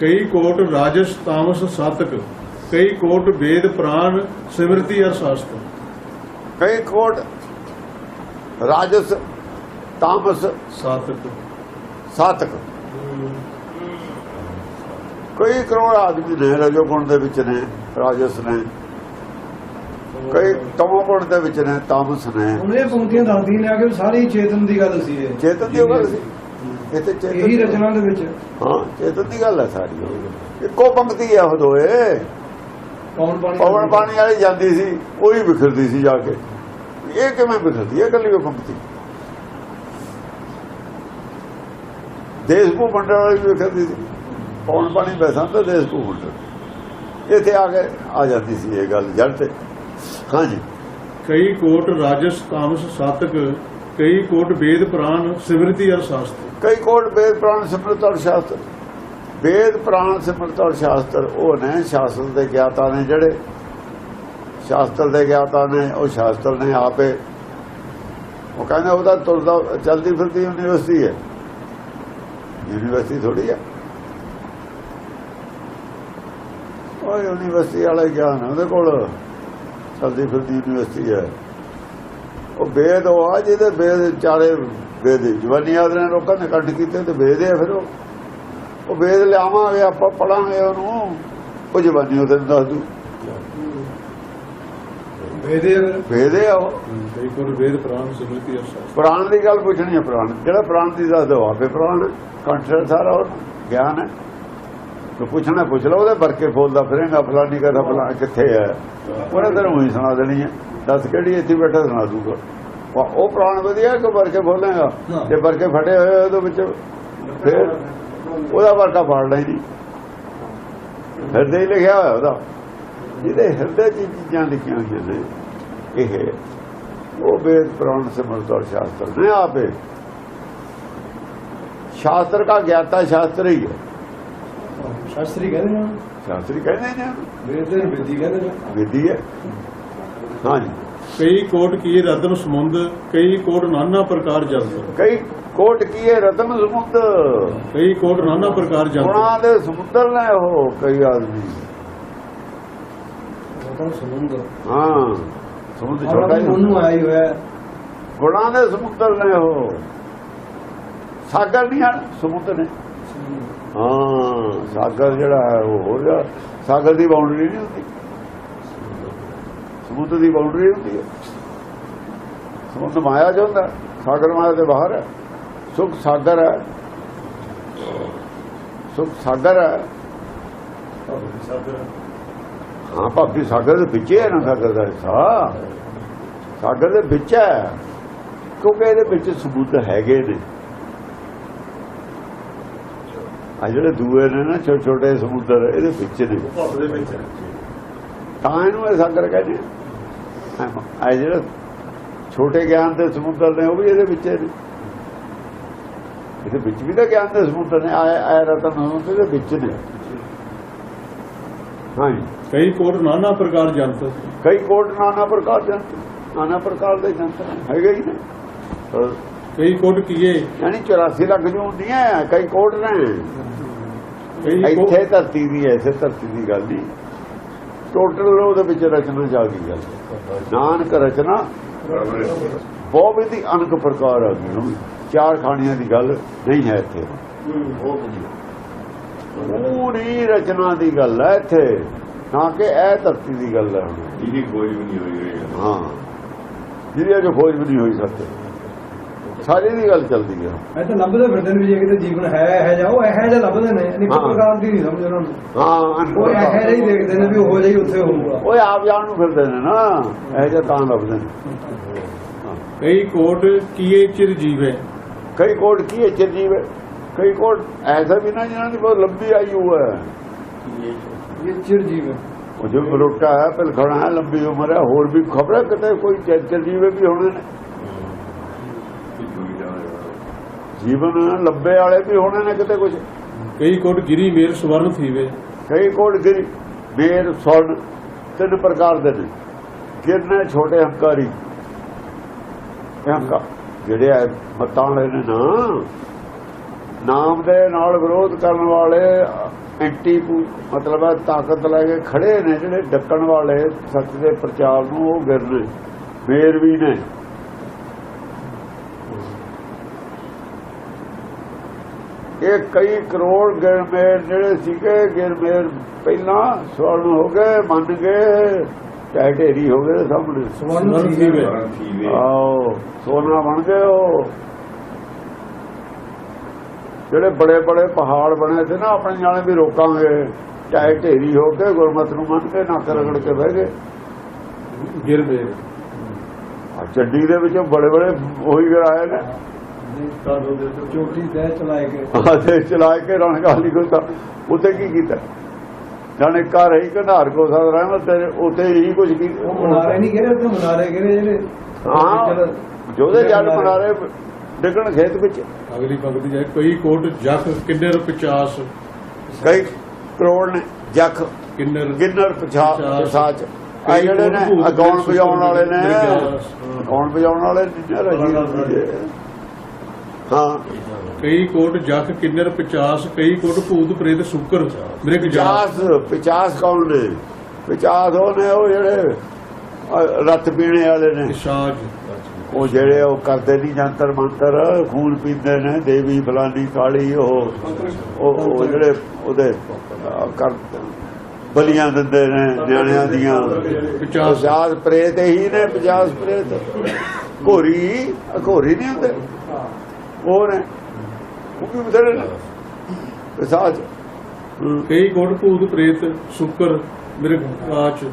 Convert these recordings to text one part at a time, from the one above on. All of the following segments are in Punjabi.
ਕਈ ਕੋਟ ਰਾਜਸ ਤਾਮਸ ਸਾਤਕ ਕਈ ਕੋਟ ਵੇਦ ਪ੍ਰਾਨ ਸਿਮਰਤੀ ਅਰ ਸ਼ਾਸਤਰ। ਕਈ ਕੋਟ ਰਾਜਸ ਤਾਮਸ ਸਾਤਕ। ਸਾਤਕ। ਕਈ ਕਰੋੜ ਆਦਮੀ ਨੇ ਰਜੋ ਗੁਣ ਦੇ ਵਿੱਚ ਨੇ ਰਾਜਸ ਨੇ। ਕਈ ਤਮੋ ਗੁਣ ਦੇ ਵਿੱਚ ਨੇ ਤਾਮਸ ਨੇ। ਇਹ ਪੰਕਤੀਆਂ ਦੱਸਦੀਆਂ ਨੇ ਆ ਕਿ ਸਾਰੀ ਚੇਤਨ ਦੀ ਗੱਲ ਸੀ ਇਹ। ਚੇਤਨ ਦੀ ਗੱਲ ਸੀ। ਇਹ ਤੇ ਚੇਤਨ ਇਹੀ ਰਚਨਾ ਦੇ ਵਿੱਚ। ਹਾਂ ਚੇਤਨ ਦੀ ਗੱਲ ਹੈ ਸਾਰੀ। ਇੱਕੋ ਪੰਕਤੀ ਹੈ ਉਹ ਦੋਏ ਪੌਣ ਪਾਣੀ ਪਵਨ ਪਾਣੀ ਵਾਲੀ ਜਾਂਦੀ ਸੀ ਉਹੀ ਵਿਖਰਦੀ ਸੀ ਜਾ ਕੇ। ਇਹ ਕਿਵੇਂ ਵਿਖਰਦੀ ਹੈ ਇਕੱਲੀ ਉਹ ਪੰਕਤੀ? ਦੇਸ਼ ਨੂੰ ਵੰਡਣ ਵਾਲੀ ਵਿਖਰਦੀ ਸੀ। ਪਵਨ ਪਾਣੀ ਬੈਸਾਂ ਤਾਂ ਦੇਸ਼ ਨੂੰ ਵੰਡਣ ਇੱਥੇ ਆ ਕੇ ਆ ਜਾਂਦੀ ਸੀ ਇਹ ਗੱਲ ਜੜ ਤੇ। ਹਾਂਜੀ। ਕਈ ਕੋਟ ਰਾਜਸ ਤਾਮਸ ਸਾਤਕ ਕਈ ਕੋਟ ਵੇਦ ਪ੍ਰਾਨ ਸਿਮਰਤੀ ਅਰ ਸ਼ਾਸਤਰ। ਕਈ ਕੋਟ ਵੇਦ ਪ੍ਰਾਣ ਸਿਮਰਤ ਔਰ ਸ਼ਾਸਤਰ। ਵੇਦ ਪ੍ਰਾਣ ਸਿਮਰਤ ਔਰ ਸ਼ਾਸਤਰ, ਉਹ ਨੇ ਸ਼ਾਸਤਰ ਦੇ ਗਿਆਤਾ ਨੇ ਜਿਹੜੇ ਸ਼ਾਸਤਰ ਦੇ ਗਿਆਤਾ ਨੇ, ਉਹ ਸ਼ਾਸਤਰ ਨੇ ਆਪੇ। ਉਹ ਕਹਿੰਦੇ ਉਹਦਾ ਤੁਰਦਾ, ਚਲਦੀ ਫਿਰਦੀ ਯੂਨੀਵਰਸਿਟੀ ਹੈ। ਯੂਨੀਵਰਸਿਟੀ ਥੋੜੀ ਆ ਉਹ ਯੂਨੀਵਰਸਿਟੀ ਵਾਲਾ ਗਿਆਨ ਹੈ, ਉਹਦੇ ਕੋਲ ਚਲਦੀ ਫਿਰਦੀ ਯੂਨੀਵਰਸਿਟੀ ਹੈ। ਉਹ ਵੇਦ ਉਹ ਆ ਜਿਹਦੇ ਵੇਦ ਚਾਰੇ ਵੇਦ ਜਵਾਨੀ ਆਦਰੇ ਲੋਕਾਂ ਨੇ ਕੱਢ ਕੀਤੇ ਤੇ ਵੇਦ ਹੈ ਫਿਰ ਉਹ। ਉਹ ਵੇਦ ਲਿਆਵਾਂਗੇ ਆਪਾਂ ਪੜਾਂਗੇ ਉਹਨੂੰ। ਉਹ ਜਵਾਨੀ ਉਹਦੇ ਦੱਸ ਦੂ। ਵੇਦੇ ਸਿਮਰਤੀ ਅਰ ਸ਼ਾਸਤਰ ਪੁਰਾਣ ਦੀ ਗੱਲ ਪੁੱਛਣੀ ਹੈ ਪੁਰਾਣ। ਜਿਹੜਾ ਪੁਰਾਣ ਦੀ ਦੱਸ ਦੋ ਆਪੇ ਪੁਰਾਣ ਕੰਟਰ ਸਾਰਾ ਗਿਆਨ ਹੈ। ਤੂੰ ਪੁੱਛਣਾ ਪੁੱਛ ਲਓ ਉਹਦੇ ਵਰਕੇ ਫੋਲਦਾ ਫਿਰੇਗਾ ਫਲਾਨੀ ਕਹਦਾ ਫਲਾ ਕਿੱਥੇ ਹੈ ਉਹਨੇ ਤੈਨੂੰ ਹੀ ਸੁਣਾ ਦੇਣੀ ਹੈ ਦੱਸ ਕਿਹੜੀ ਇੱਥੇ ਬੈਠਾ ਸੁਣਾ ਦੂਗਾ। ਉਹ- ਉਹ ਪੁਰਾਣ ਵਧੀਆ ਕਿ ਵਰਕੇ ਫੋਲੇਗਾ। ਹਾਂ। ਜੇ ਵਰਕੇ ਫਟੇ ਹੋਏ ਉਹਦੇ ਵਿੱਚ ਫਿਰ ਉਹਦਾ ਵਰਕਾ ਫਾੜਨਾ ਹੀ ਨਹੀਂ ਹਿਰਦੇ ਹੀ ਲਿਖਿਆ ਹੋਇਆ ਉਹਦਾ। ਜਿਹਦੇ ਹਿਰਦੇ 'ਚ ਚੀਜ਼ਾਂ ਲਿਖੀਆਂ ਹੋਈਆਂ ਨੇ ਇਹ। ਉਹ ਵੇਦ ਪੁਰਾਣ ਸਿਮਰਤ ਔਰ ਸ਼ਾਸਤਰ ਨੇ ਆਪੇ। ਸ਼ਾਸਤਰ ਦਾ ਗਿਆਤਾ ਸ਼ਾਸਤਰ ਹੀ ਹੈ। ਸ਼ਾਸਤਰੀ ਕਹਿੰਦੇ ਨੇ ਸ਼ਾਸਤਰੀ ਕਹਿੰਦੇ ਨੇ ਵੇਦੇ ਨੂੰ ਵਿਧੀ ਕਹਿੰਦੇ ਨੇ। ਵਿਧੀ ਹੈ? ਹਾਂਜੀ ਕਈ ਕੋਟ ਕੀਏ ਰਤਨ ਸਮੁੰਦ ਕਈ ਕੋਟ ਨਾਨਾ ਪ੍ਰਕਾਰ ਜੰਤਰ ਕਈ ਕੋਟ ਕੀਏ ਰਤਨ ਸਮੁੰਦ? ਕਈ ਕੋਟ ਨਾਨਾ ਪ੍ਰਕਾਰ ਜੰਤਰ ਗੁਣਾਂ ਦੇ ਸਮੁੰਦਰ ਨੇ ਉਹ ਕਈ ਆਦਮੀ। ਰਤਨ ਸਮੁੰਦਰ ਹਾਂ। ਸਮੁੰਦਰ ਛੋਟਾ ਹੀ ਉਹਨੂੰ ਹੀ ਹੋਇਆ ਹੈ। ਗੁਣਾਂ ਦੇ ਸਮੁੰਦਰ ਨੇ ਉਹ। ਸਾਗਰ ਨਹੀਂ ਹਨ ਸਮੁੰਦਰ ਨੇ। ਹਾਂ, ਸਾਗਰ ਜਿਹੜਾ ਹੈ ਉਹ ਹੋ ਗਿਆ ਸਾਗਰ ਦੀ ਬਾਉਂਡਰੀ ਨਹੀਂ ਹੁੰਦੀ। ਸਮੁੰਦਰ ਦੀ ਬਾਉਂਡਰੀ ਹੁੰਦੀ ਹੈ ਸਮੁੰਦਰ ਮਾਇਆ ਚ ਹੁੰਦਾ। ਸਾਗਰ ਮਾਇਆ ਦੇ ਬਾਹਰ ਹੈ ਸੁਖ ਸਾਗਰ ਹੈ ਸੁਖ ਸਾਗਰ ਹੈ ਹਾਂ, ਭਾਬੀ, ਸਾਗਰ ਦੇ ਵਿੱਚ ਹੈ ਨਾ, ਸਾਗਰ ਦਾ ਹਿੱਸਾ। ਸਾਗਰ ਦੇ ਵਿੱਚ ਹੈ। ਕਿਉਂਕਿ ਇਹਦੇ ਵਿੱਚ ਸਬੂਤ ਹੈਗੇ ਨੇ। ਆ ਜਿਹੜੇ ਦੂਏ ਨੇ ਨਾ ਛੋਟੇ ਛੋਟੇ ਸਮੁੰਦਰ ਇਹਦੇ ਵਿੱਚ ਨੇ। ਦੇ ਵਿੱਚ ਤਾਂ ਇਹਨੂੰ ਇਹ ਸਾਗਰ ਕਹਿੰਦੇ ਆ। ਜਿਹੜੇ ਛੋਟੇ ਗਿਆਨ ਦੇ ਸਮੁੰਦਰ ਨੇ ਉਹ ਵੀ ਇਹਦੇ ਵਿੱਚ ਨੇ। ਇਹਦੇ ਵਿੱਚ ਵੀ ਤਾਂ ਗਿਆਨ ਦੇ ਸਮੁੰਦਰ ਨੇ ਆਏ ਆਏ ਰਤਨ ਸਮੁੰਦਰ ਦੇ ਵਿੱਚ ਨੇ। ਹਾਂਜੀ ਕਈ ਕੋਟ ਨਾਨਾ ਪ੍ਰਕਾਰ ਜੰਤਰ ਕਈ ਕੋਟ ਨਾਨਾ ਪ੍ਰਕਾਰ ਜੰਤਰ ਨਾਨਾ ਪ੍ਰਕਾਰ ਦੇ ਜੰਤਰ ਹੈਗੇ ਹੀ ਨੇ। ਕਈ ਕੋਟ ਕੀਏ। ਯਾਨੀ 84 ਲੱਖ ਜੋ ਹੁੰਦੀਆਂ ਕਈ ਕੋਟ ਨੇ। ਇੱਥੇ ਧਰਤੀ ਦੀ ਐਸੇ ਧਰਤੀ ਦੀ ਗੱਲ ਨਹੀਂ ਟੋਟਲ ਉਹਦੇ ਵਿੱਚ ਰਚਨਾ ਜਾ ਗਈ ਗੱਲ। ਨਾਨਕ ਰਚਨਾ। ਬਹੁਤ ਦੀ ਅਨਕ ਪ੍ਰਕਾਰ ਆ ਗਈ ਹੁਣ ਚਾਰ ਖਾਣੀਆਂ ਦੀ ਗੱਲ ਨਹੀਂ ਹੈ ਇੱਥੇ। ਪੂਰੀ ਰਚਨਾ ਦੀ ਗੱਲ ਹੈ ਇੱਥੇ। ਨਾ ਕਿ ਇਹ ਧਰਤੀ ਦੀ ਗੱਲ ਹੈ। ਜਿਹਦੀ ਖੋਜ ਵੀ ਨਹੀਂ ਹੋਈ ਰਹੀ ਹਾਂ। ਜਿਹਦੀ ਅਜੇ ਖੋਜ ਵੀ ਨਹੀਂ ਹੋਈ ਸੱਤੇ ਸਾਰੀ ਦੀ ਗੱਲ ਚੱਲਦੀ ਹੈ ਇਹ ਤਾਂ ਲੱਭਦੇ ਫਿਰਦੇ ਨੇ ਵੀ ਜੇ ਕਿਤੇ ਜੀਵਨ ਹੈ ਇਹ ਜਾਂ ਉਹ ਇਹ ਜਿਹਾ ਲੱਭਦੇ ਨੇ। ਨਹੀਂ ਹਾਂ। ਪ੍ਰਕਾਰ ਦੀ ਨਹੀਂ ਸਮਝ ਉਹਨਾਂ ਨੂੰ। ਹਾਂ ਉਹ ਇਹ ਪ੍ਰਕਾਰ। ਜਿਹਾ ਹੀ ਦੇਖਦੇ ਨੇ ਵੀ ਉਹ ਜਾਈ ਉੱਥੇ ਹੋਊਗਾ। ਓਏ ਆਪ ਜਾਣ ਨੂੰ ਫਿਰਦੇ ਨੇ ਨਾ। ਇਹ ਜੇ ਤਾਂ ਲੱਭਦੇ ਨੇ। ਕਈ ਕੋਟ ਕੀਏ ਚਿਰ ਜੀਵੇ? ਕਈ ਕੋਟ ਕੀ ਹੈ ਚਰਜੀਵ ਹੈ ਕਈ ਕੋਟ ਐਸਾ ਵੀ ਨਾ ਜਿਹਨਾਂ ਦੀ ਬਹੁਤ ਲੰਬੀ ਆਯੂ ਹੈ। ਇਹ ਚਿਰ। ਜੀਵ। ਹੈ ਉਹ ਜੋ ਬਲੋਟਾ ਹੈ ਪਿਲਖਣਾ ਹੈ ਲੰਬੀ ਉਮਰ ਹੈ ਹੋਰ ਵੀ ਖਬਰ ਕਿਤੇ ਕੋਈ ਚਰਜੀਵੇ ਵੀ ਹੋਣੇ ਨੇ। ਜੀਵਨ ਲੰਬੇ ਵਾਲੇ ਵੀ ਹੋਣੇ ਨੇ ਕਿਤੇ ਕੁਝ ਕਈ ਕੋਟ ਗਿਰੀ ਮੇਰ ਸਵਰਨ ਥੀਵੇ। ਕਈ ਕੋਟ ਗਿਰੀ ਮੇਰ ਸੁਣ ਤਿੰਨ ਪ੍ਰਕਾਰ ਦੇ ਨੇ। ਕਿਰਨੇ ਛੋਟੇ ਹੰਕਾਰੀ ਹੰਕਾਰ ਜਿਹੜੇ ਆ ਮਤਾਂ ਵਾਲੇ ਨੇ ਨਾ ਨਾਮ ਦੇ ਨਾਲ ਵਿਰੋਧ ਕਰਨ ਵਾਲੇ ਐਂਟੀ ਮਤਲਬ ਹੈ ਤਾਕਤ ਲੈ ਕੇ ਖੜੇ ਨੇ ਜਿਹੜੇ ਡੱਕਣ ਵਾਲੇ ਸੱਚ ਦੇ ਪ੍ਰਚਾਰ ਨੂੰ ਉਹ ਗਿਰ ਨੇ ਮੇਰ ਵੀ ਨੇ। ਇਹ ਕਈ ਕਰੋੜ ਗਿਰਮੇਰ ਜਿਹੜੇ ਸੀਗੇ ਗਿਰਮੇਰ ਪਹਿਲਾਂ ਸਵਰਨ ਹੋ ਗਏ ਮੰਨ ਗਏ ਚਾਹੇ ਢੇਰੀ ਹੋ ਗਏ ਸਾਹਮਣੇ ਸਵਰਨ ਥੀਵੇ ਆਓ ਸੋਨਾ ਬਣ ਗਏ ਉਹ। ਜਿਹੜੇ ਬੜੇ ਬੜੇ ਪਹਾੜ ਬਣੇ ਸੀ ਨਾ ਆਪਣੇ ਜਾਣੇ ਵੀ ਰੋਕਾਂਗੇ ਚਾਹੇ ਢੇਰੀ ਹੋ ਕੇ ਗੁਰਮਤ ਨੂੰ ਮੰਨ ਕੇ ਨੱਕ ਰਗੜ ਕੇ ਬਹਿ ਗਏ। ਗਿਰ ਗਏ ਆ ਚੱਡੀ ਦੇ ਵਿੱਚੋਂ ਬੜੇ ਬੜੇ ਉਹੀ ਗਰਾਏ ਨੇ। ਚੋਟੀ ਤੇ ਚਲਾਏ ਕੇ ਆਦੇ ਚਲਾ ਕੇ ਰਣ ਗਾਲੀ ਕੋ ਤਾਂ ਉੱਥੇ ਕੀ ਕੀਤਾ? ਜਾਣੇ ਘਰ ਹੀ ਘਨਾਰ ਕੋ ਸਾਧ ਰਹਿਮਤ ਤੇਰੇ ਉੱਥੇ ਹੀ ਕੁਝ ਕੀ ਉਹ ਮਨਾਰੇ ਨਹੀਂ ਗਿਰੇ ਉੱਥੇ ਮਨਾਰੇ ਗਿਰੇ ਜਿਹੜੇ ਹਾਂ ਜੋਦੇ ਜਲ ਮਨਾਰੇ ਡਿੱਗਣ ਖੇਤ ਵਿੱਚ। ਅਗਲੀ ਪੰਕਤੀ ਜਾਏ ਕਈ ਕੋਟ ਜਖ ਕਿੰਨਰ 50 ਕਈ ਕਰੋੜ ਨੇ ਜਖ ਕਿੰਨਰ ਗਿੰਨਰ ਪਛਾਚ। ਆ ਜਿਹੜੇ ਨੇ ਅਗਾਉਣ ਵਜਾਉਣ ਵਾਲੇ ਨੇ। ਅਗਾਉਣ ਵਜਾਉਣ ਵਾਲੇ ਨੇ। ਹਾਂ। ਕਈ ਕੋਟ ਜਖ ਕਿੰਨਰ 50 ਕਈ ਕੋਟ ਭੂਤ ਪ੍ਰੇਤ ਸ਼ੁਕਰ। ਮ੍ਰਿਗ ਜਾਸ 50 50 ਕੌਣ ਨੇ? 50 ਉਹ ਨੇ ਉਹ ਜਿਹੜੇ ਰੱਤ ਪੀਣੇ ਵਾਲੇ ਨੇ। ਸਾਜ ਉਹ ਜਿਹੜੇ ਉਹ ਕਰਦੇ ਨਹੀਂ ਜੰਤਰ ਮੰਤਰ ਖੂਨ ਪੀਂਦੇ ਨੇ ਦੇਵੀ ਫਲਾਨੀ ਕਾਲੀ ਉਹ ਉਹ ਜਿਹੜੇ ਉਹਦੇ ਕਰ ਬਲੀਆਂ ਦਿੰਦੇ ਨੇ ਨਿਆਣਿਆਂ ਦੀਆਂ। 50 50 ਪ੍ਰੇਤ ਹੀ ਨੇ 50 ਪ੍ਰੇਤ। ਘੋਰੀ ਘੋਰੀ ਨਹੀਂ ਹੁੰਦੇ? ਉਹ ਨੇ ਉਹ ਵੀ ਬਥੇਰੇ ਨੇ। ਕਈ ਕੋਟ ਭੂਤ ਪ੍ਰੇਤ ਸ਼ੁਕਰ ਮ੍ਰਿਗ ਆਚ।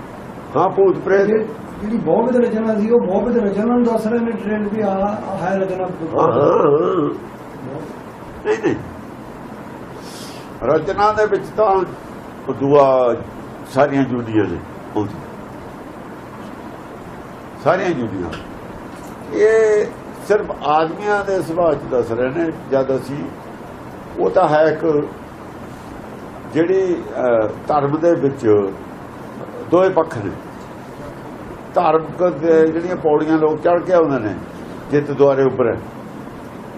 ਹਾਂ ਭੂਤ ਪ੍ਰੇਤ। ਜਿਹੜੀ ਬਹੁਤ ਰਚਨਾ ਸੀ ਉਹ ਬਹੁਤ ਰਚਨਾ ਨੂੰ ਦੱਸ ਰਹੇ ਨੇ ਟ੍ਰੇਨ ਵੀ ਆ ਹੈ ਰਚਨਾ। ਹਾਂ ਹਾਂ, ਹਾਂ। ਨਹੀਂ ਨਹੀਂ। ਰਚਨਾ ਦੇ ਵਿੱਚ ਤਾਂ ਉਹ ਦੁਆ ਸਾਰੀਆਂ ਜੁੜੀਆਂ ਨੇ ਉਹਦੀ ਸਾਰੀਆਂ ਜੁੜੀਆਂ ਇਹ ਸਿਰਫ ਆਦਮੀਆਂ ਦੇ ਸੁਭਾਅ ਚ ਦੱਸ ਰਹੇ ਨੇ, ਜਦ ਅਸੀਂ, ਉਹ ਤਾਂ ਹੈ ਇੱਕ ਜਿਹੜੀ ਧਰਮ ਦੇ ਵਿੱਚ ਦੋਏ ਪੱਖ ਨੇ। ਧਾਰਮਿਕ ਜਿਹੜੀਆਂ ਪੌੜੀਆਂ ਲੋਕ ਚੜ ਕੇ ਆਉਂਦੇ ਨੇ, ਜਿੱਤ ਦੁਆਰੇ ਉੱਪਰ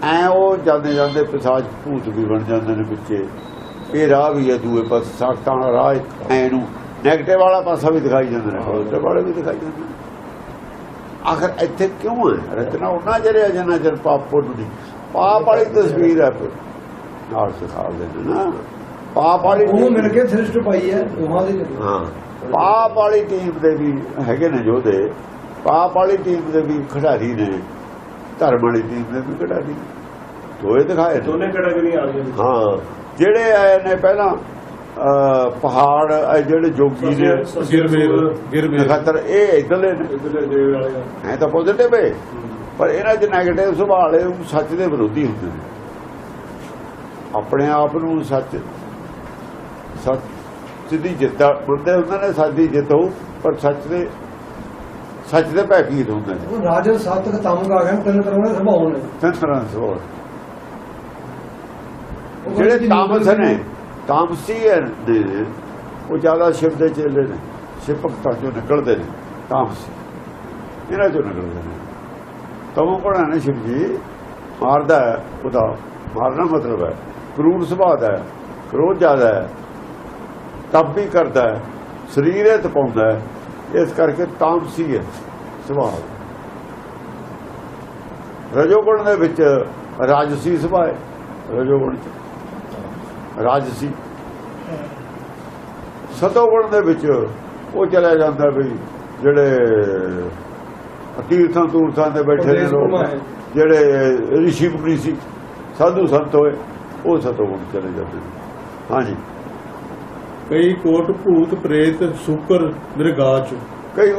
ਐ ਉਹ ਜਾਂਦੇ ਜਾਂਦੇ ਪਿਸਾਜ ਭੂਤ ਵੀ ਬਣ ਜਾਂਦੇ ਨੇ ਵਿੱਚੇ। ਇਹ ਰਾਹ ਵੀ ਹੈ ਦੂਏ ਪਾਸੇ, ਸਾਖਤਾਂ ਰਾਹ ਐ ਨੂੰ ਨੈਗੇਟਿਵ ਵਾਲਾ ਪਾਸਾ ਵੀ ਦਿਖਾਈ ਜਾਂਦਾ ਨੇ ਪੋਜ਼ਿਟਿਵ ਵਾਲੇ ਵੀ ਦਿਖਾਈ ਜਾਂਦੇ ਨੇ। ਆਖਰ ਇੱਥੇ ਕਿਉਂ ਹੈ? ਰਚਨਾ ਉਹਨਾਂ ਜਿਹੜੇ ਜਨਾ ਜਨ ਪਾਪ ਪੁੰਨ ਦੀ ਪਾਪ ਵਾਲੀ ਤਸਵੀਰ ਹੈ ਫਿਰ ਨਾਲ ਸਿਖਾ ਦਿੰਦੇ ਨਾ। ਪਾਪ ਵਾਲੀ ਉਹ ਮਿਲ ਕੇ ਸ੍ਰਿਸ਼ਟ ਪਾਈ ਹੈ ਦੋਹਾਂ ਦੇ। ਹਾਂ। ਪਾਪ ਵਾਲੀ ਟੀਮ ਦੇ ਵੀ ਹੈਗੇ ਨੇ ਯੋਧੇ। ਪਾਪ ਵਾਲੀ ਟੀਮ ਦੇ ਵੀ ਖਿਡਾਰੀ ਨੇ। ਧਰਮ ਵਾਲੀ ਟੀਮ ਦੇ ਵੀ ਖਿਡਾਰੀ। ਦੋਏ ਦਿਖਾਏ ਦੋਨੇ ਕੈਟਾਗਰੀਆਂ ਆ ਗਈਆਂ ਹਾਂ। ਜਿਹੜੇ ਆਏ ਨੇ ਪਹਿਲਾਂ ਪਹਾੜ ਇਹ ਜਿਹੜੇ ਜੋਗੀ ਨੇ ਗਿਰਮੇਰ ਗਿਰਮੇਰ ਨਖੱਤਰ ਇਹ ਇਧਰਲੇ ਨੇ। ਇਧਰਲੇ ਦੇਵ ਵਾਲੇ ਹੈ ਤਾਂ ਪੋਜ਼ਿਟਿਵ ਹੈ। ਪਰ ਇਹਨਾਂ ਚ 네ਗੇਟਿਵ ਸੁਭਾਅ ਵਾਲੇ ਉਹ ਸੱਚ ਦੇ ਵਿਰੋਧੀ ਹੁੰਦੇ ਨੇ। ਆਪਣੇ ਆਪ ਨੂੰ ਸੱਚ ਸੱਚ ਦੀ ਜਿੱਤ ਬੰਦੇ ਹੁੰਦੇ ਨੇ ਸੱਚ ਦੀ ਜਿੱਤ ਹੋਊ ਪਰ ਸੱਚ ਦੇ ਸੱਚ ਦੇ ਭੈਕੀਤ ਹੁੰਦੇ ਨੇ। ਉਹ ਰਾਜਾ ਸਾਤਕ ਤਮਗ ਆ ਗਏ ਤਿੰਨ ਤਰ੍ਹਾਂ ਦੇ ਸੁਭਾਅ ਨੇ। ਤਿੰਨ ਤਰ੍ਹਾਂ ਦੇ ਸੁਭਾਅ। ਜਿਹੜੇ ਤਾਮਸ ਨੇ ਤਾਮਸੀ ਨੇ ਉਹ ਜ਼ਿਆਦਾ ਸ਼ਿਵ ਦੇ ਚੇਲੇ ਨੇ ਸ਼ਿਵ ਭਗਤਾਂ ਚੋਂ ਨਿਕਲਦੇ ਨੇ ਤਾਮਸੀ ਇਹਨਾਂ ਚੋਂ ਨਿਕਲਦੇ ਨੇ। ਤਮੋ ਕੋਣਾ ਨੇ ਸ਼ਿਵ ਜੀ, ਮਾਰਦਾ ਉਹਦਾ। ਮਾਰਨਾ ਮਤਲਬ ਹੈ, ਕਰੂਰ ਸੁਭਾਅ ਦਾ ਕ੍ਰੋਧ ਜ਼ਿਆਦਾ ਹੈ। ਤਪ ਵੀ ਕਰਦਾ ਹੈ, ਸਰੀਰ ਇਹ ਤਪਾਉਂਦਾ ਹੈ। ਇਸ ਕਰਕੇ ਤਾਮਸੀ ਹੈ, ਸੁਭਾਅ ਰਜੋਗੁਣ ਦੇ ਵਿੱਚ ਰਾਜਸੀ ਸੁਭਾਅ ਹੈ। ਰਜੋਗੁਣ ਚ। ਰਾਜਸੀ। ਸਤੋਗੁਣ ਦੇ ਵਿੱਚ ਉਹ ਚਲਾ ਜਾਂਦਾ ਵੀ ਜਿਹੜੇ ਤੀਰਥਾਂ ਤੂਰਥਾਂ ਤੇ ਬੈਠੇ ਨੇ ਲੋਕ। ਜਿਹੜੇ ਰਿਸ਼ੀ ਮੁਨੀ ਸੀ ਸਾਧੂ ਸੰਤ ਹੋਏ ਉਹ ਸਤੋਗੁਣ ਚਲੇ ਜਾਂਦੇ ਹਾਂਜੀ ਕਈ ਕੋਟ ਭੂਤ ਪ੍ਰੇਤ ਸ਼ੁਕਰ ਮ੍ਰਿਗ ਆਚ ਕਈ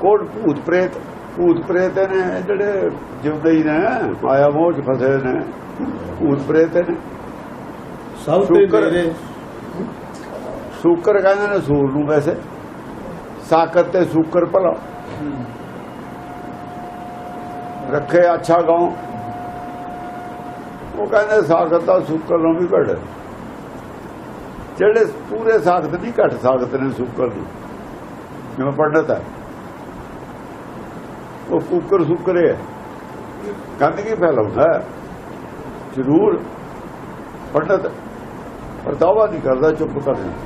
ਕੋਟ ਭੂਤ ਪ੍ਰੇਤ ਭੂਤ ਪ੍ਰੇਤ ਨੇ ਜਿਹੜੇ ਜਿਉਂਦੇ ਹੀ ਨੇ ਮਾਇਆ ਮੋਹ ਚ ਫਸੇ ਨੇ ਭੂਤ ਪ੍ਰੇਤ ਨੇ ਸਭ ਤੇ। ਮੇਰੇ ਸੂਕਰ ਕਹਿੰਦੇ ਨੇ ਸੂਰ ਨੂੰ ਵੈਸੇ। ਸਾਕਤ ਤੇ ਸੂਕਰ ਭਲਾ। ਰੱਖੇ ਅੱਛਾ ਗਾਉ। ਉਹ ਕਹਿੰਦੇ ਸਾਖਤ ਦਾ ਸੂਕਰ ਨੂੰ ਵੀ ਘੜ ਜਿਹੜੇ ਪੂਰੇ ਸਾਖਤ ਨਹੀਂ, ਘਟ ਸਾਖਤ ਨੇ ਸੂਕਰ ਨੂੰ ਜਿਵੇਂ ਪੰਡਤ ਹੈ। ਉਹ ਕੁੱਕਰ ਸੁੱਕਰ ਗੰਦਗੀ ਫੈਲਾਉਂਦਾ ਹੈ? ਜ਼ਰੂਰ। ਪਰ ਪਰਤਾਵਾ ਨਹੀਂ ਕਰਦਾ, ਚੁੱਪ ਕਰ ਜਾਂਦਾ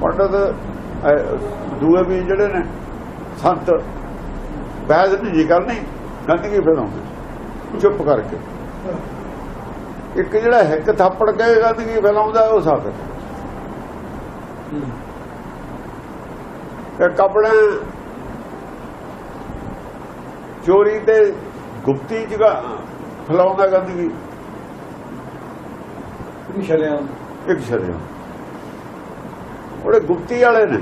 ਪੰਡਤ ਦੂਏ ਵੀ ਜਿਹੜੇ ਨੇ ਸੰਤ ਬਹਿਸ ਨਹੀਂ ਜੀ ਕਰਨੀ ਗੰਦਗੀ ਫੈਲਾਉਂਦੇ ਚੁੱਪ ਕਰਕੇ। ਇੱਕ ਜਿਹੜਾ ਹਿੱਕ ਥੱਪੜ ਕੇ ਗੰਦਗੀ ਫੈਲਾਉਂਦਾ ਉਹ ਸਾਥ ਇਹ ਕਪੜਾ ਚੋਰੀ ਤੇ ਗੁਪਤੀ ਜਗ੍ਹਾ ਫੈਲਾਉਂਦਾ ਗੰਦਗੀ ਵੀ ਛਲਿਆ। ਇੱਕ ਛੜਿਆ ਉਹਦੇ ਗੁਪਤੀ ਵਾਲੇ ਨੇ।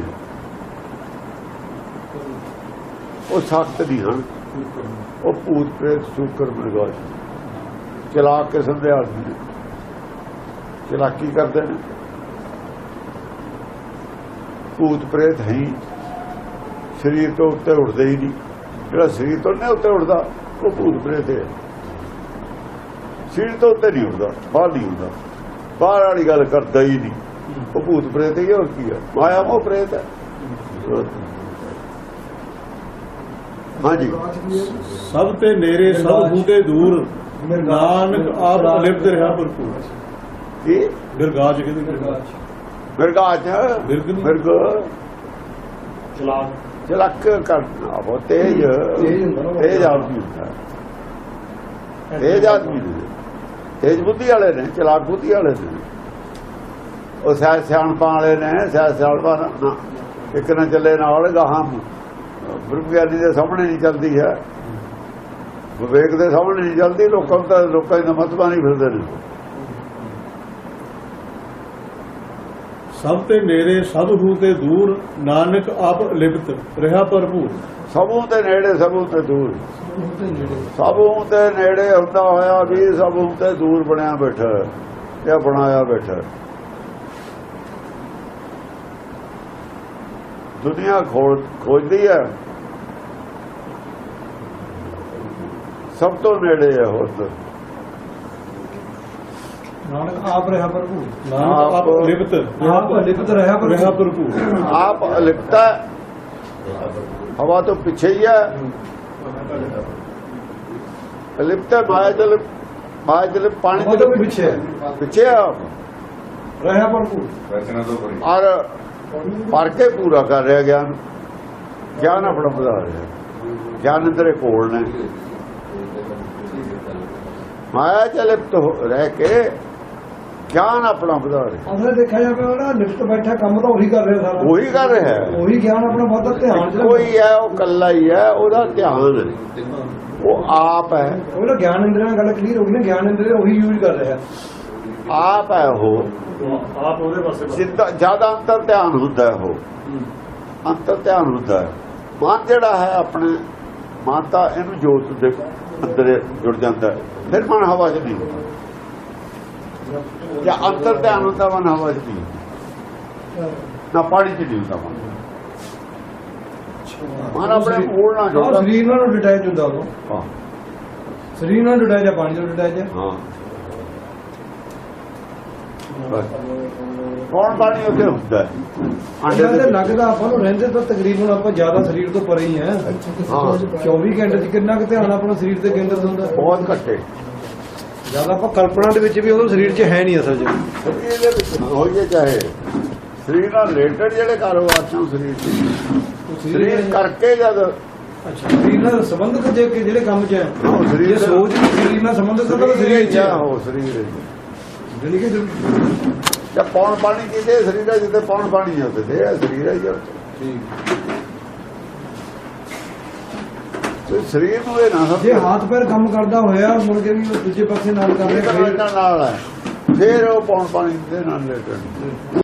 ਉਹ ਸਖਤ ਨਹੀਂ ਹਨ। ਉਹ ਭੂਤ ਪ੍ਰੇਤ ਸ਼ੂਕਰ ਮਰਗਾਜ ਚਲਾਕ ਕਿਸਮ ਦੇ ਆਦਮੀ ਨੇ। ਚਲਾਕੀ ਕਰਦੇ ਨੇ। ਭੂਤ ਪ੍ਰੇਤ ਹੈ ਸਰੀਰ ਤੋਂ ਉੱਤੇ ਉੱਠਦੇ ਹੀ ਨਹੀਂ। ਜਿਹੜਾ ਸਰੀਰ ਤੋਂ ਨਹੀਂ ਉੱਤੇ ਉੱਠਦਾ, ਉਹ ਭੂਤ ਪ੍ਰੇਤ ਹੈ। ਸਰੀਰ ਤੋਂ ਉੱਤੇ ਨਹੀਂ ਉੱਠਦਾ, ਬਾਹਰ ਨਹੀਂ ਹੁੰਦਾ ਬਾਹਰ ਵਾਲੀ ਗੱਲ ਕਰਦਾ ਹੀ ਨਹੀਂ। ਉਹ ਭੂਤ ਪ੍ਰੇਤ ਹੀ ਹੋਰ ਕੀ ਹੈ ਮਾਇਆ ਉਹ ਪ੍ਰੇਤ ਹੈ ਹਾਂਜੀ। ਸਭ ਤੇ ਨੇਰੇ ਸਭ ਹੂਤੇ ਦੂਰ। ਨਾਨਕ ਆਪ ਲਿਪਤ ਰਿਹਾ ਭਰਪੂਰ। ਇਹ ਗਿਰਗਾਜ ਕਹਿੰਦੇ ਗਿਰਗਾਜ ਨਹੀਂ। ਮਿਰਗ ਚਲਾਕ। ਚਲਕ ਕਰਨਾ ਉਹ ਤੇਜ। ਤੇਜ ਹੁੰਦਾ ਆਦਮੀ ਹੁੰਦਾ। ਤੇਜ ਆਦਮੀ ਤੇਜ ਬੁੱਧੀ ਵਾਲੇ ਨੇ ਚਲਾਕ ਬੁੱਧੀ ਵਾਲੇ ਨੇ। ਉਹ ਸਿਆ ਸਿਆਣਪਾਂ ਵਾਲੇ ਨੇ ਸਿਆ ਸਿਆਣਪਾਂ ਇੱਕ ਨਾ ਚੱਲੇ ਨਾਲ ਗਾਹਾਂ ਬ੍ਰਹਮਗਿਆਨੀ ਦੇ ਸਾਹਮਣੇ ਨਹੀਂ ਚੱਲਦੀ ਹੈ। ਵਿਵੇਕ ਦੇ ਸਾਹਮਣੇ ਨਹੀਂ ਚੱਲਦੀ ਲੋਕਾਂ ਨੂੰ ਤਾਂ ਲੋਕਾਂ ਦੀ ਮਤਬਾ ਨਹੀਂ ਫਿਰਦੇ ਨੇ। ਸਭ ਤੇ ਨੇਰੇ ਸਭ ਹੂਤੇ ਦੂਰ ਨਾਨਕ ਆਪ ਲਿਪਤ ਰਿਹਾ ਭਰਪੂਰ। ਸਭੋਂ ਤੇ ਨੇੜੇ ਸਭੋਂ ਤੇ ਦੂਰ। ਨੇੜੇ। ਸਭੋਂ ਤੇ ਨੇੜੇ ਹੁੰਦਾ ਹੋਇਆ ਵੀ ਸਭੋਂ ਤੇ ਦੂਰ ਬਣਿਆ ਬੈਠਾ ਹੈ, ਜਾਂ ਬਣਾਇਆ ਬੈਠਾ। ਦੁਨੀਆ ਖੋਜ ਖੋਜਦੀ ਹੈ। ਸਭ ਤੋਂ ਨੇੜੇ ਹੈ ਹੋਰ ਤਾਂ। ਨਾਨਕ ਆਪ ਰਿਹਾ ਪ੍ਰਭੂ ਨਾਨਕ ਆਪ ਲਿਪਤ। ਆਪ ਲਿਪਤ ਰਿਹਾ ਰਿਹਾ ਪ੍ਰਭੂ ਆਪ ਅਲਿਪਤਾ ਹਵਾ ਤੋਂ ਪਿੱਛੇ ਹੀ ਹੈ। ਅਲਿਪਤਾ ਮਾਇਆ ਜਲ ਪਾਣੀ ਦੇ ਤੋਂ ਪਿੱਛੇ। ਪਿੱਛੇ ਆਪ ਰਿਹਾ ਪ੍ਰਭੂ ਔਰ ਪੜ ਕੇ ਪੂਰਾ ਕਰ ਰਿਹਾ ਗਿਆਨ। ਗਿਆਨ ਆਪਣਾ ਵਧਾ ਰਿਹਾ। ਗਿਆਨ ਅੰਦਰੇ ਕੋਲ ਨੇ। ਮਾਇਆ ਚ ਲਿਪਤ ਰਹਿ ਕੇ ਗਿਆਨ ਆਪਣਾ ਵਧਾ ਰਿਹਾ। ਅਸਲ ਦੇਖਿਆ ਜਾਵੇ ਉਹਦਾ ਲਿਫਟ ਬੈਠਾ ਕੰਮ ਤਾਂ ਉਹੀ ਕਰ ਰਿਹਾ ਸਾਰਾ। ਉਹੀ ਕਰ ਰਿਹਾ। ਹੈ ਉਹੀ ਗਿਆਨ ਆਪਣਾ ਬਹੁਤਾ ਧਿਆਨ ਚ ਕੋਈ ਹੈ ਉਹ ਕੱਲਾ ਹੀ ਹੈ ਉਹਦਾ ਧਿਆਨ ਹੈ। ਉਹ ਆਪ ਹੈ। ਉਹਦਾ ਗਿਆਨ ਇੰਦਰੀਆਂ ਨਾਲ ਗੱਲ ਕਲੀਅਰ ਹੋ ਗਈ ਨਾ ਗਿਆਨ ਇੰਦਰੀ ਉਹੀ ਯੂਜ਼ ਕਰ ਰਿਹਾ। ਆਪ ਹੈ ਉਹ। ਆਪ ਉਹਦੇ ਪਾਸੇ। ਜਿੱਦਾਂ ਜ਼ਿਆਦਾ ਅੰਤਰ ਧਿਆਨ ਹੁੰਦਾ ਹੈ ਉਹ। ਅੰਤਰ ਧਿਆਨ ਹੁੰਦਾ ਹੈ। ਮਨ ਜਿਹੜਾ ਹੈ ਆਪਣੇ ਮਨ ਤਾਂ ਇਹਨੂੰ ਜੋਤ ਦੇ ਅੰਦਰ ਜੁੜ ਜਾਂਦਾ ਫਿਰ ਮਨ ਹਵਾ 'ਚ ਨਹੀਂ ਜਾਂ ਅੰਤਰ ਧਿਆਨ ਹੁੰਦਾ ਮਨ ਹਵਾ 'ਚ ਨਹੀਂ ਨਾ ਪਾਣੀ 'ਚ ਨਹੀਂ ਹੁੰਦਾ ਮਨ। ਮਨ ਆਪਣੇ ਨਾਲ ਆਹ ਜੁੜਦਾ ਸਰੀਰ ਨਾਲ ਡਿਟੈਚ ਹੁੰਦਾ ਉਹ। ਹਾਂ। ਸਰੀਰ ਨਾਲ ਡਿਟੈਚ ਆ ਪਾਣੀ ਨਾਲ ਡਿਟੈਚ ਹੈ। ਕੌਣ ਪਾਣੀ ਉੱਤੇ ਹੁੰਦਾ? ਅੰਡੇ ਦੇ ਲੱਗਦਾ ਆਪਾਂ ਨੂੰ ਰਹਿੰਦੇ ਤਾਂ ਤਕਰੀਬਨ ਆਪਾਂ ਜ਼ਿਆਦਾ ਸਰੀਰ ਤੋਂ ਪਰੇ ਹੀ ਹਾਂ। 24 ਘੰਟੇ ਚ ਕਿੰਨਾ ਕੁ ਧਿਆਨ ਆਪਣਾ ਸਰੀਰ ਤੇ ਕੇਂਦਰਿਤ ਹੁੰਦਾ? ਬਹੁਤ ਘੱਟੇ ਜ਼ਿਆਦਾ ਆਪਾਂ ਕਲਪਨਾ ਦੇ ਵਿੱਚ ਵੀ ਉਹ ਸਰੀਰ 'ਚ ਹੈ ਨਹੀਂ ਅਸਲ 'ਚ। ਸਰੀਰ ਦੇ ਵਿੱਚ ਹੋਈਏ ਚਾਹੇ। ਸਰੀਰ ਨਾਲ ਰਿਲੇਟਡ ਜਿਹੜੇ ਕਾਰੋਬਾਰ ਸਨ ਸਰੀਰ ਸਰੀਰ ਕਰਕੇ ਜਦ ਅੱਛਾ ਸਰੀਰ ਨਾਲ ਸੰਬੰਧਿਤ ਜੇ ਕਿ ਜਿਹੜੇ ਕੰਮ 'ਚ ਹੈ? ਸਰੀਰ ਸੋਚ ਸਰੀਰ ਨਾਲ ਸੰਬੰਧਿਤ ਤਾਂ ਸਰੀਰ 'ਚ ਹੋ ਸਰੀਰ ਜਾਣੀ ਕਿ ਜਾਂ ਪੌਣ ਪਾਣੀ ਕਿਤੇ ਸਰੀਰ ਹੈ ਜਿੱਥੇ ਪੌਣ ਪਾਣੀ ਹੈ ਉੱਥੇ ਇਹ ਸਰੀਰ ਹੈ ਜੀ। ਤੇ ਸਰੀਰ ਨੂੰ ਇਹ ਨਾ ਜੇ ਸਮਝੋ ਹੱਥ ਪੈਰ ਕੰਮ ਕਰਦਾ ਹੋਇਆ ਮੁੜ ਕੇ ਵੀ ਦੂਜੇ ਪਾਸੇ ਨਾਲ ਕਰ ਰਿਹਾ ਨਾਲ ਹੈ। ਫਿਰ ਉਹ ਪੌਣ ਪਾਣੀ ਦੇ ਨਾਲ ਰਿਲੇਟਡ